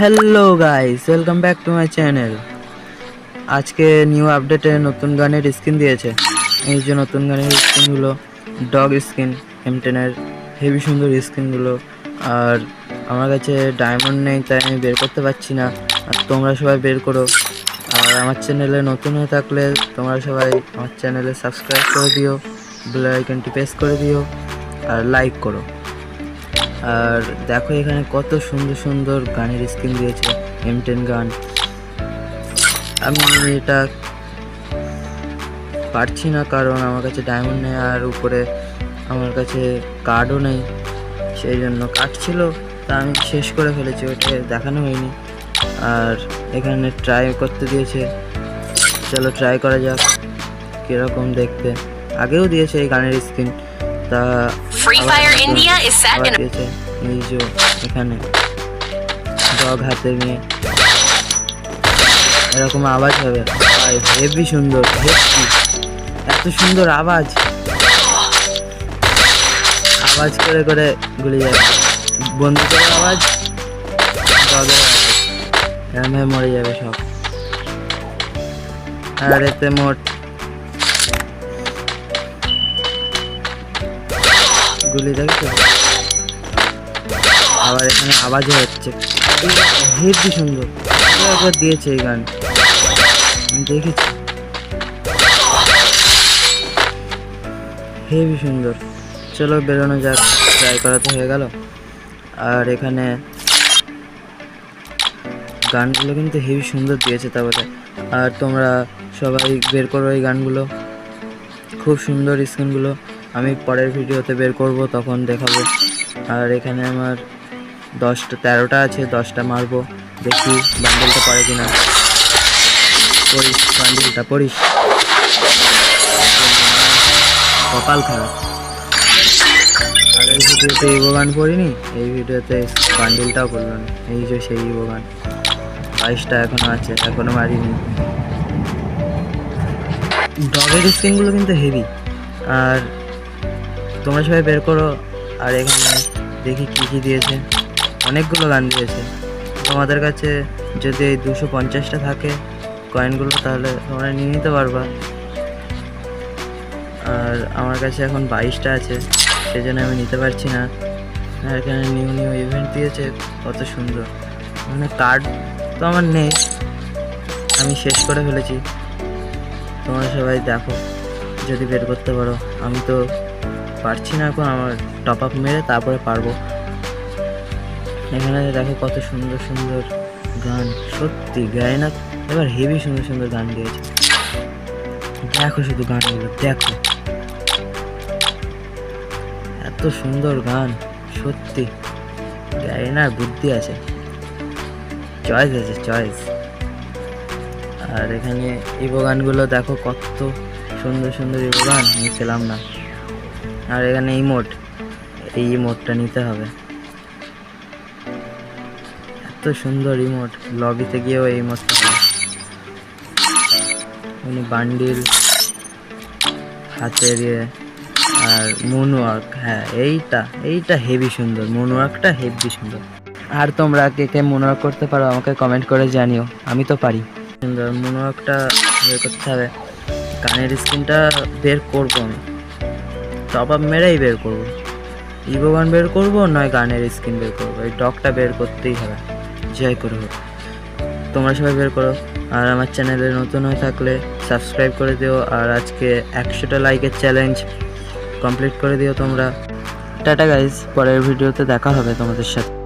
Hello guys welcome back to my channel আজকে new আপডেটে নতুন গানের স্কিন দিয়েছে। এই যে নতুন গানের স্কিনগুলো ডগ স্কিন এমটেনের হেভি সুন্দর স্কিনগুলো আর আমার কাছে ডায়মন্ড নেই, তাই আমি বের করতে পারছি না। আর তোমরা সবাই বের করো। আর আমার চ্যানেলে নতুন হয়ে থাকলে তোমরা সবাই আমার চ্যানেলে সাবস্ক্রাইব করে দিও। বেল আইকনটি প্রেস করে দিও। আর লাইক করো। আর দেখো এখানে কত সুন্দর সুন্দর গানের স্ক্রিন দিয়েছে এম টেন গান। আমি এটা পারছি না কারণ আমার কাছে ডায়মন্ড নেই আর উপরে আমার কাছে কার্ডও নেই, সেই জন্য কার্ড ছিল, তা আমি শেষ করে ফেলেছি ওটা দেখানো হয়নি। আর এখানে ট্রাই করতে দিয়েছে, চলো ট্রাই করা যাক, কীরকম দেখতে। আগেও দিয়েছে এই গানের স্কিন। তা Free আবার Fire নতুন India is set আবার in a দিয়েছে এই যে এখানে। ডগ হাতে নিয়ে। এরকম আওয়াজ হবে। হেভি সুন্দর হেভি। এত সুন্দর আওয়াজ। আওয়াজ করে করে গুলি যাবে। বন্দুকের আওয়াজ ডগের আওয়াজ। এরম মরে যাবে সব। আর এতে মোট গুলি দেখছ আবার এখানে আওয়াজও হচ্ছে। হেভি সুন্দর। একবার দিয়েছে এই গান। আমি দেখেছি। হেভি সুন্দর। চলো বেরোনো যাক। ট্রাই করা তো হয়ে গেল। আর এখানে গানগুলো কিন্তু হেভি সুন্দর দিয়েছে তারপরে আর তোমরা সবাই বের করো এই গানগুলো। খুব সুন্দর স্ক্রিনগুলো আমি পরের ভিডিওতে বের করব, তখন দেখাবো। আর এখানে আমার দশটা, তেরোটা আছে, দশটা মারবো। দেখি বান্ডেলটা পারে কিনা। পড়িস বান্ডেলটা পড়িস। কপাল খারাপ। আগের ভিডিওতে ইভো গান পড়িনি, এই ভিডিওতে বান্ডেলটাও করল না। এই যে সেই ইভো গান বাইশটা এখনও আছে, এখনও মারিনি। ডগের স্ক্রিনগুলো কিন্তু হেভি আর তোমরা সবাই বের করো আর এখানে দেখি কী কী দিয়েছে। অনেকগুলো গান দিয়েছে। তোমাদের কাছে যদি এই দুশো পঞ্চাশটা থাকে কয়েনগুলো তাহলে তোমরা নিয়ে নিতে পারবা। আর আমার কাছে এখন বাইশটা আছে সেই জন্য আমি নিতে পারছি না। আর এখানে নিউ নিউ ইভেন্ট দিয়েছে, কত সুন্দর। মানে কার্ড তো আমার নেই। আমি শেষ করে ফেলেছি। তোমরা সবাই দেখো, যদি বের করতে পারো। আমি তো পারছি না এখন, আমার টপ আপ মেরে তারপরে পারব। এখানে দেখো কত সুন্দর সুন্দর গান। সত্যি গায়ে না, এবার হেভি সুন্দর সুন্দর গান দিয়েছে দেখো শুধু গানগুলো, দেখো। এত সুন্দর গান, সত্যি। গায়ে না, বুদ্ধি আছে। চয়েস আছে চয়েস আর এখানে ইভো গানগুলো দেখো কত সুন্দর সুন্দর ইভো গান, আমি পেলাম না। আর এখানে ইমোট এই ইমোটটা নিতে হবে। এত সুন্দর ইমোট লবিতে গিয়েও এই ইমোটটা উনি বান্ডিল হাতের ইয়ে আর মুনওয়ার্ক হ্যাঁ এইটা এইটা হেভি সুন্দর মুনওয়ার্কটা হেভি সুন্দর। আর তোমরা কে কে মুনওয়ার্ক করতে পারো আমাকে কমেন্ট করে জানিও, আমি তো পারি। সুন্দর মুনওয়ার্কটা বের করতে হবে। কানের স্ক্রিনটা বের করব আমি। টপ আপ মেরেই বের করব। ইভো গান বের করব, নয় গানের স্ক্রিন বের করব। এই ডকটা বের করতেই হবে। যাই করে হোক। তোমরা সবাই বের করো। আর আমার চ্যানেলে নতুন হয়ে থাকলে সাবস্ক্রাইব করে দিও। আর আজকে একশোটা লাইকের চ্যালেঞ্জ কমপ্লিট করে দিও তোমরা। টাটা গাইজ পরের ভিডিওতে দেখা হবে তোমাদের সাথে।